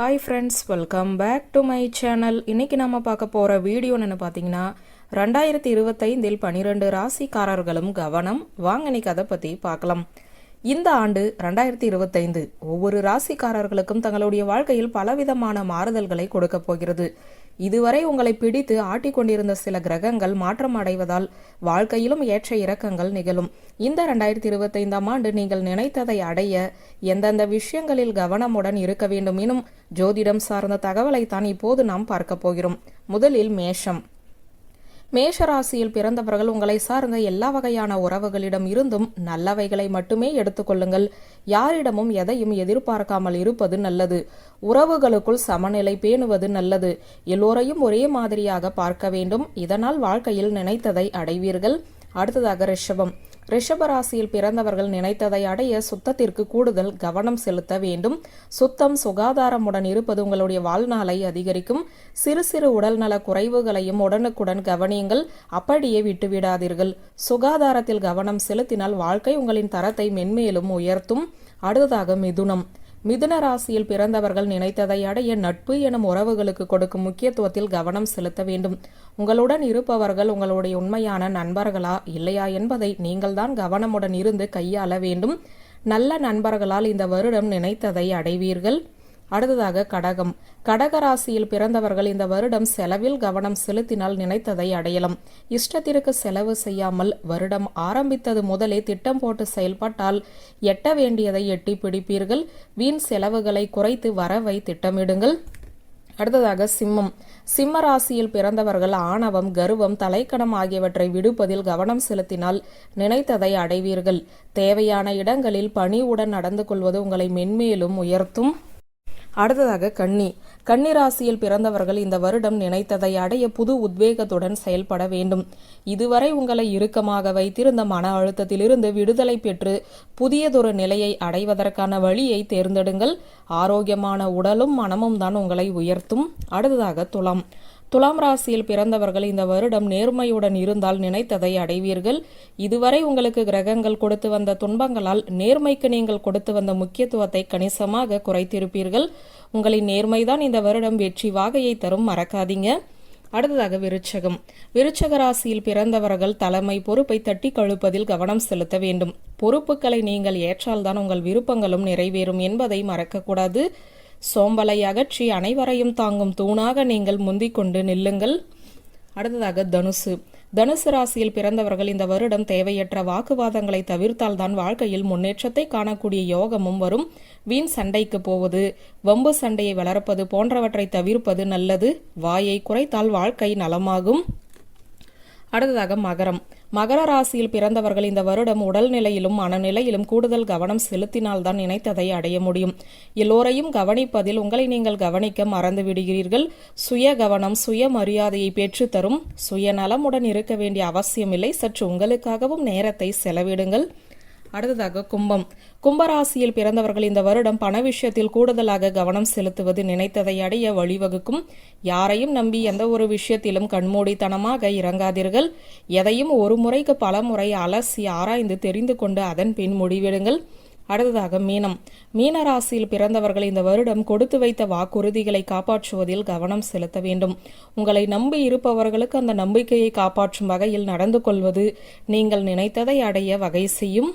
Hi friends welcome back to my channel இன்னைக்கு நம்ம பார்க்க போகிற வீடியோ என்ன பார்த்தீங்கன்னா ரெண்டாயிரத்தி இருபத்தைந்தில் பனிரெண்டு ராசிக்காரர்களும் கவனம். வாங்க அதை பற்றி பார்க்கலாம். இந்த ஆண்டு ரெண்டாயிரத்தி இருபத்தைந்து ஒவ்வொரு ராசிக்காரர்களுக்கும் தங்களுடைய வாழ்க்கையில் பலவிதமான மாறுதல்களை கொடுக்க போகிறது. இதுவரை உங்களை பிடித்து ஆட்டிக்கொண்டிருந்த சில கிரகங்கள் மாற்றம் அடைவதால் வாழ்க்கையிலும் ஏற்ற இறக்கங்கள் நிகழும். இந்த ரெண்டாயிரத்தி இருபத்தைந்தாம் ஆண்டு நீங்கள் நினைத்ததை அடைய எந்தெந்த விஷயங்களில் கவனமுடன் இருக்க வேண்டும் எனும் ஜோதிடம் சார்ந்த தகவலை தான் இப்போது நாம் பார்க்க போகிறோம். முதலில் மேஷம். மேஷராசியில் பிறந்தவர்கள் உங்களை சார்ந்த எல்லா வகையான உறவுகளிடம் இருந்தும் நல்லவைகளை மட்டுமே எடுத்துக்கொள்ளுங்கள் யாரிடமும் எதையும் எதிர்பார்க்காமல் இருப்பது நல்லது. உறவுகளுக்குள் சமநிலை பேணுவது நல்லது. எல்லோரையும் ஒரே மாதிரியாக பார்க்க வேண்டும். இதனால் வாழ்க்கையில் நினைத்ததை அடைவீர்கள். அடுத்ததாக ரிஷபம். ரிஷபராசியில் பிறந்தவர்கள் நினைத்ததை அடைய சுத்தத்திற்கு கூடுதல் கவனம் செலுத்த வேண்டும். சுத்தம் சுகாதாரமுடன் இருப்பது உங்களுடைய வாழ்நாளை அதிகரிக்கும். சிறு சிறு உடல்நல குறைவுகளையும் உடனுக்குடன் கவனியுங்கள். அப்படியே விட்டுவிடாதீர்கள். சுகாதாரத்தில் கவனம் செலுத்தினால் வாழ்க்கை உங்களின் தரத்தை மென்மேலும் உயர்த்தும். அடுத்ததாக மிதுனம். மிதுன ராசியில் பிறந்தவர்கள் நினைத்ததை அடைய நட்பு எனும் உறவுகளுக்கு கொடுக்கும் முக்கியத்துவத்தில் கவனம் செலுத்த வேண்டும். உங்களுடன் இருப்பவர்கள் உங்களுடைய உண்மையான நண்பர்களா இல்லையா என்பதை நீங்கள்தான் கவனமுடன் இருந்து கையாள வேண்டும். நல்ல நண்பர்களால் இந்த வருடம் நினைத்ததை அடைவீர்கள். அடுத்ததாக கடகம். கடக ராசியில் பிறந்தவர்கள் இந்த வருடம் செலவில் கவனம் செலுத்தினால் நினைத்ததை அடையலாம். இஷ்டத்திற்கு செலவு செய்யாமல் வருடம் ஆரம்பித்தது முதலே திட்டம் போட்டு செயல்பட்டால் எட்ட வேண்டியதை எட்டி பிடிப்பீர்கள். வீண் செலவுகளை குறைத்து வரவை திட்டமிடுங்கள். அடுத்ததாக சிம்மம். சிம்ம ராசியில் பிறந்தவர்கள் ஆணவம் கர்வம் தலைக்கணம் ஆகியவற்றை விடுப்பதில் கவனம் செலுத்தினால் நினைத்ததை அடைவீர்கள். தேவையான இடங்களில் பணிவுடன் நடந்து கொள்வது உங்களை மென்மேலும் உயர்த்தும். அடுத்ததாக கன்னி. கன்னிராசியில் பிறந்தவர்கள் இந்த வருடம் நினைத்ததை அடைய புது உத்வேகத்துடன் செயல்பட வேண்டும். இதுவரை உங்களை இறுக்கமாக வைத்திருந்த மன அழுத்தத்திலிருந்து விடுதலை பெற்று புதியதொரு நிலையை அடைவதற்கான வழியை தேர்ந்தெடுங்கள். ஆரோக்கியமான உடலும் மனமும் தான் உங்களை உயர்த்தும். அடுத்ததாக துலாம். துலாம் ராசியில் பிறந்தவர்கள் இந்த வருடம் நேர்மையுடன் இருந்தால் நினைத்ததை அடைவீர்கள். இதுவரை உங்களுக்கு கிரகங்கள் கொடுத்து வந்த துன்பங்களால் நேர்மைக்கு நீங்கள் கொடுத்து வந்த முக்கியத்துவத்தை கணிசமாக குறைத்திருப்பீர்கள். உங்களின் நேர்மைதான் இந்த வருடம் வெற்றி வாகையை தரும் மறக்காதீங்க. அடுத்ததாக விருச்சகம். விருச்சக ராசியில் பிறந்தவர்கள் தலைமை பொறுப்பை தட்டி கழுப்பதில் கவனம் செலுத்த வேண்டும். பொறுப்புகளை நீங்கள் ஏற்றால்தான் உங்கள் விருப்பங்களும் நிறைவேறும் என்பதை மறக்கக்கூடாது. சோம்பலை அகற்றி அனைவரையும் தாங்கும் தூணாக நீங்கள் முந்திக் கொண்டு நில்லுங்கள். அடுத்ததாக தனுசு. தனுசு ராசியில் பிறந்தவர்கள் இந்த வருடம் தேவையற்ற வாக்குவாதங்களை தவிர்த்தால் தான் வாழ்க்கையில் முன்னேற்றத்தை காணக்கூடிய யோகமும் வரும். வீண் சண்டைக்கு போவது வம்பு சண்டையை வளர்ப்பது போன்றவற்றை தவிர்ப்பது நல்லது. வாயை குறைத்தால் வாழ்க்கை நலமாகும். அடுத்ததாக மகரம். மகர ராசியில் பிறந்தவர்கள் இந்த வருடம் உடல்நிலையிலும் மனநிலையிலும் கூடுதல் கவனம் செலுத்தினால்தான் நினைத்ததை அடைய முடியும். எல்லோரையும் கவனிப்பதில் உங்களை நீங்கள் கவனிக்க மறந்து விடுகிறீர்கள். சுய கவனம் சுய மரியாதையை பெற்றுத்தரும் சுயநலமுடன் இருக்க வேண்டிய அவசியமில்லை. சற்று உங்களுக்காகவும் நேரத்தை செலவிடுங்கள். அடுத்ததாக கும்பம். கும்பராசியில் பிறந்தவர்கள் இந்த வருடம் பண விஷயத்தில் கூடுதலாக கவனம் செலுத்துவது நினைத்ததை அடைய வழிவகுக்கும். யாரையும் நம்பி எந்த ஒரு விஷயத்திலும் கண்மூடித்தனமாக இறங்காதீர்கள். எதையும் ஒரு முறைக்கு பல முறை அலசி ஆராய்ந்து தெரிந்து கொண்டு அதன் பின் முடிவெடுங்கள். அடுத்ததாக மீனம். மீன ராசியில் பிறந்தவர்கள் இந்த வருடம் கொடுத்து வைத்த வாக்குறுதிகளை காப்பாற்றுவதில் கவனம் செலுத்த வேண்டும். உங்களை நம்பி இருப்பவர்களுக்கு அந்த நம்பிக்கையை காப்பாற்றும் வகையில் நடந்து கொள்வது நீங்கள் நினைத்ததை அடைய வகை செய்யும்.